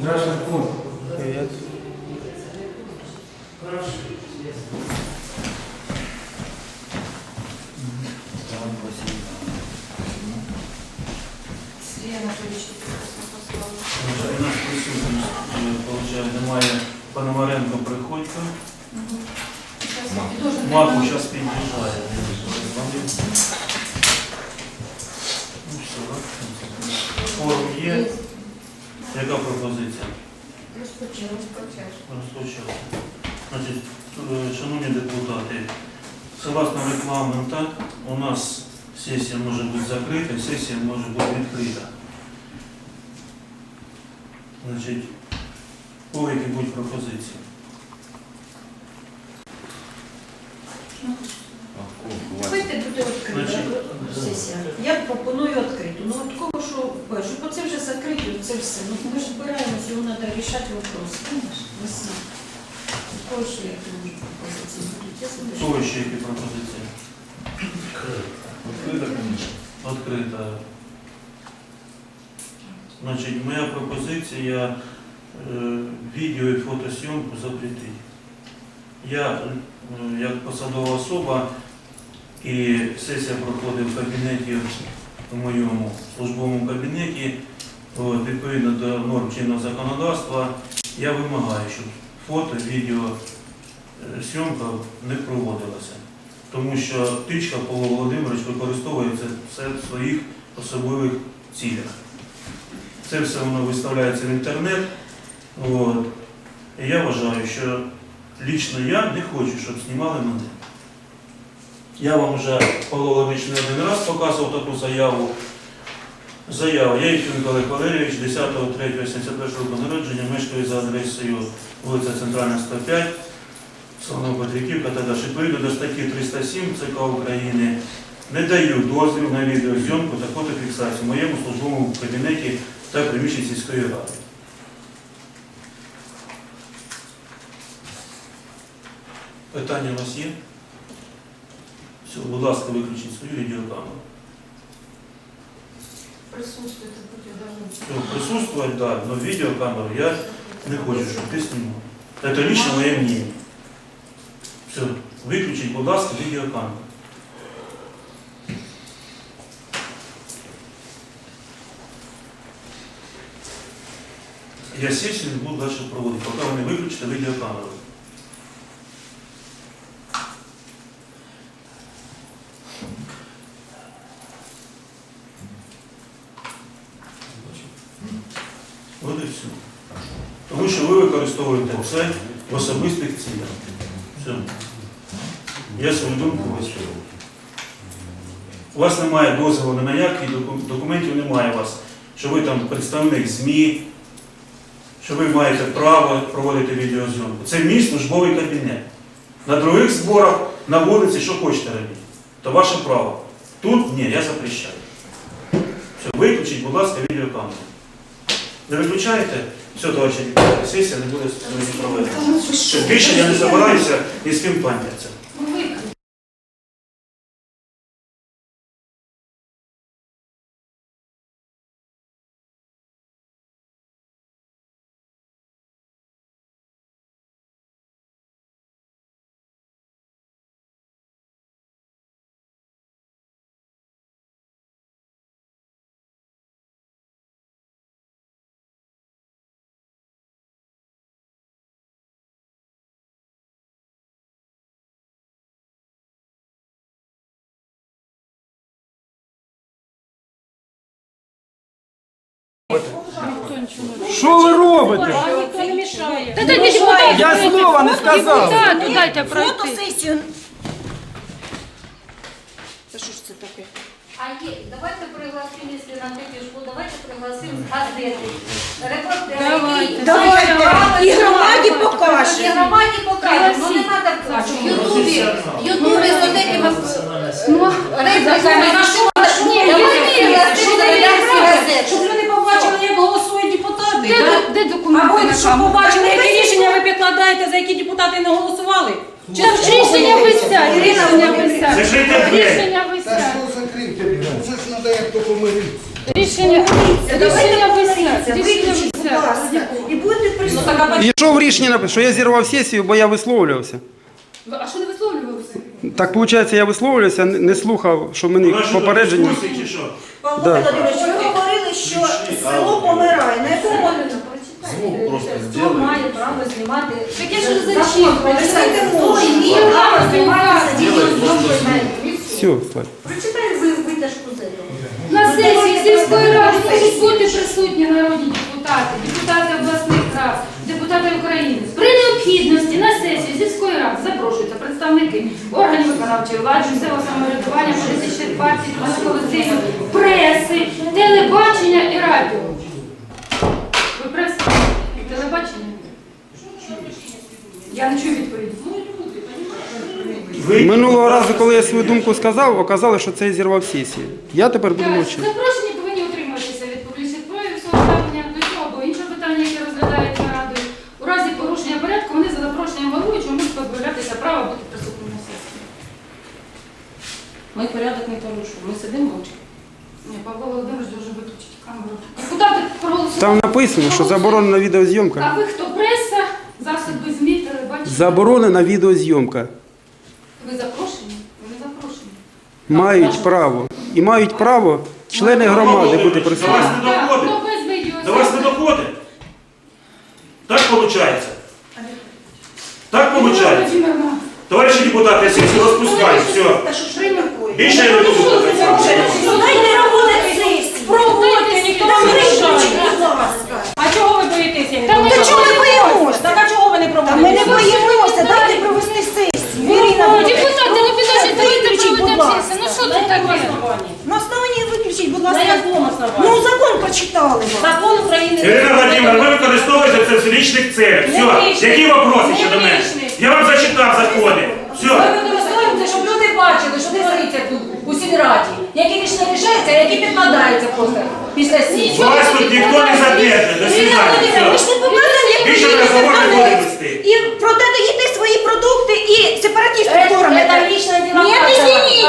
Здравствуйте, Кун. Привет. Сергій Анатолійович, послали. У нас присутність, е, получаю, немає Пономаренко приходько. Маку зараз під'їжджає. Є. Яка пропозиція? Розпочали. Значить, е, шановні депутати, согласно регламенту, у нас сесія може бути закрита, сесія може бути відкрита. Значить, по які будуть пропозиції? Давайте буде відкрита сесія. Я пропоную відкриту. Ну от кого що перше, бо це вже закрито, це все. Ну ми ж збираємося, його треба рішати вопрос. Весна. У кого ще які може пропозиції будуть? Я У кого ще які пропозиції? Відкрита комісія. Відкрита. Значить, моя пропозиція е, відео і фотосйомку запретити. Я, е, як посадова особа, і сесія проходить в кабінеті, в моєму службовому кабінеті, от, відповідно до норм чинного законодавства, я вимагаю, щоб фото, відео, е, зйомка не проводилася. Тому що тичка Павло Володимирович використовує це в своїх особливих цілях. Це все воно виставляється в інтернет. От. І я вважаю, що лічно я не хочу, щоб знімали мене. Я вам вже Павло Володимирович не один раз показував таку заяву. Я Єфіменко Олег Валерійович, 10.03.71 року народження, мешкаю за адресою вулиця Центральна 105, село Петриківка та далі. Відповідно до статті 307 ЦК України не даю дозвіл на відеозйомку та фотофіксацію в моєму службовому кабінеті та приміщенні сільської ради. Питання у вас є? Все, будь ласка, виключіть свою відеокамеру. Присутствуйте, будь ласка. Все, присутствовать, да, но видеокамеру я не хочу, щоб ти знімав. Это лично моє мнение. Все, виключіть, будь ласка, відеокамеру. Я сесію буду далі проводити, поки ви не виключите відеокамеру. От і все. Тому що ви це в особистих цілях. Все. Я свою думку висловив. У вас немає дозволу на які документів немає у вас, що ви там представник ЗМІ, що ви маєте право проводити відеозйомку. Це мій службовий кабінет. На других зборах, на вулиці, що хочете робити. То ваше право. Тут ні, я запрещаю. Все, виключіть, будь ласка, відеокамеру. Не виключаєте? Все, товариші сесія не буде проведена. Більше я не забираюся ні з ким пам'ятатися. Що ви робите? Та дайте депутату Я слова не сказав. Депутату дайте пройти. Фотосесію. Та що ж це таке? А є, давайте пригласимо, якщо нам те пішло, давайте пригласимо з газети. Репортери. Давайте. І громаді справу. покажемо. І громаді покажемо. Ну не треба в Ютубі, Ютубі з одними Ну, репліками. На що? Ні, давайте пригласимо редакцію газети. Щоб люди побачили, як голосують депутати. де, да? де документи Або на щоб камеру? побачили, які рішення ви підкладаєте, за які депутати не голосували. Чи Там ж рішення висять, рішення Закрийте висять. двері. Рішення Та висять. що закрити? Це ж треба Рішення, рішення висять. Рішення висять. і будьте присутні. І що в рішенні написано? Що я зірвав сесію, бо я висловлювався. А що не висловлювався? Так виходить, я висловлювався, не не слухав, що мені попередження. Павло Да. Володимирович, ви говорили, що село помирає. На якому Звук просто Хто має право знімати? Так я ж прочитайте. Не право зніматися? Все, Слав. Прочитай ви витяжку з цього. На сесії сільської ради можуть бути присутні народні депутати, депутати обласних рад, депутати України. При необхідності на сесію сільської ради запрошуються представники органів виконавчої влади, місцевого самоврядування, політичних партій, колективів, преси, телебачення і радіо. Ви преса? Телебачення? Я не чую відповіді. Ви Минулого разу, коли я свою думку сказав, оказалось, що це зірвав сесію. Я тепер буду мовчати. Свого до цього або іншого питання, яке розглядається радою. У разі порушення порядку вони за запрошенням головуючого можуть позбавлятися права бути присутніми на сесії. Ми порядок не порушуємо, ми сидимо мовчки. Ні, Павло Володимирович дуже виключить камеру. Депутати проголосували. Там написано, що заборонена А відеозйомка. ви хто? Преса, засоби ЗМІ, телебачення? Заборонена відеозйомка. Ви запрошені? Ви не запрошені. Мають право. І мають право члени громади бути вас присутні. не Так, доходить. ну без відео. До вас не доходить. Так виходить. Так виходить. товарищи депутаты, Товариші депутати, я сесію розпускаю. Все. Більше я не буду використовуєте лічних целях. Все. Які вопроси ще до мене? Я вам зачитав закони. Ми Все. використовуємо це, щоб люди бачили, що твориться тут у сільраді. Які рішення рішаються, а які підкладаються просто після сесії. Вас тут ніхто не задержить. До свидання. ж не показали, як Більше розговор не їдете вести. і продаєте свої продукти і сепаратистську сторону. Это личное дело Нет, каждого. извините.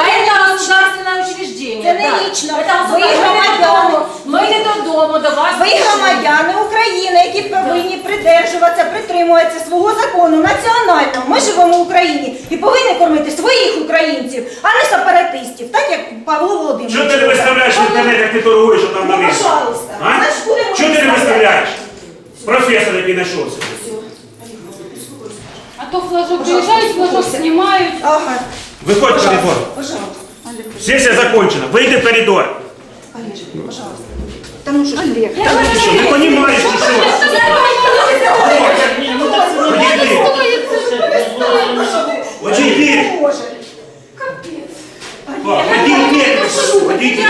Придержуватися, притримуватися свого закону національного. Ми живемо в Україні і повинні кормити своїх українців, а не сепаратистів, так як Павло Володимирович. Чого ти не виставляєш в інтернет, як ти торгуєш що там на Ну. А? Чого ти не виставляєш? Професор, який знайшовся. А то флажок приїжджають, флажок знімають. Ага, Виходь в коридор. пожалуйста. Сесія закончена. Вийди в коридор. Олежик, пожалуйста. Та ну що ж, Олег, Ти що, не розумієш, чи що? Одійди. Одійди. Одійди.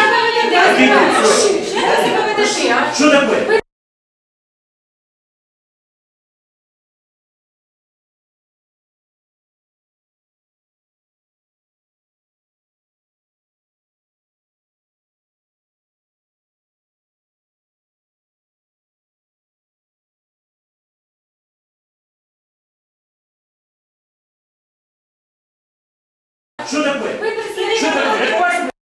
Що Одійди. Що таке? Що таке? Що таке?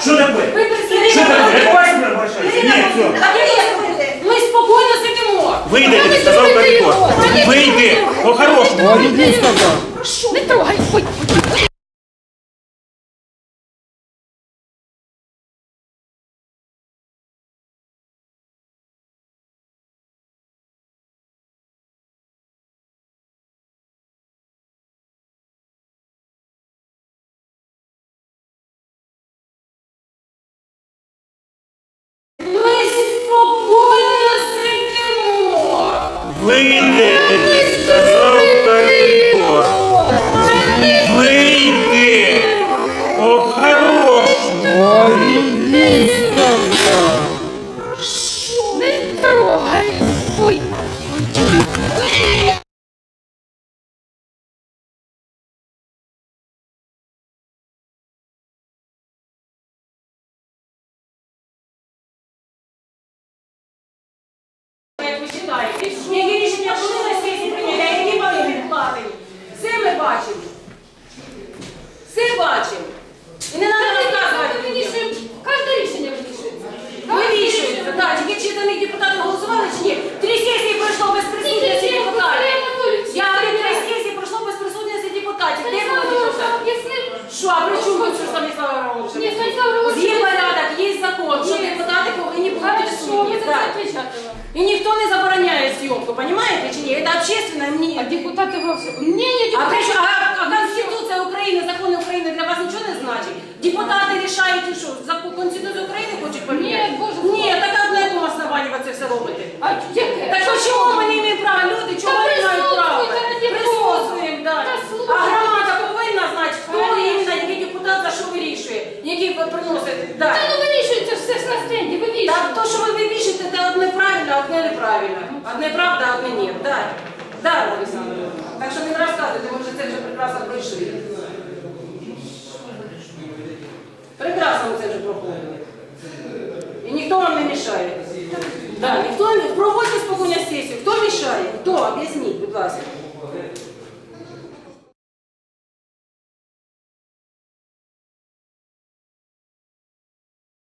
Що таке? Що таке? Ні, все. Ми спокійно сидимо. Вийди, тобі сказав в коридор. Вийди. По-хорошому. Не трогай. Ой. Вийди, що, а при чому тут Станіслав Ромович? Ні, Станіслав Ромович. Є порядок, є закон, що депутати повинні бути Хорошо, ви І ніхто не забороняє зйомку, розумієте чи ні? Це общественне А депутати вовсе. Ні, ні, А те, що а, Конституція України, закони України для вас нічого не значить? Депутати рішають, що, за Конституцію України хочуть поміняти? Ні, Боже, Ні, так на якому основанні ви це все робите? А як який приносить. Та ну вирішується все ж на стенді, Так то, що ви вирішуєте, це одне правильно, а одне неправильно. Одне правда, а одне ні. Да. Да, Олександр. Так що не розказуйте, ви вже це вже прекрасно пройшли. Прекрасно ви це вже проходили. І ніхто вам не мішає. Да, ніхто не... Проводьте спокійно сесію. Хто мішає? Хто? Об'ясніть, будь ласка.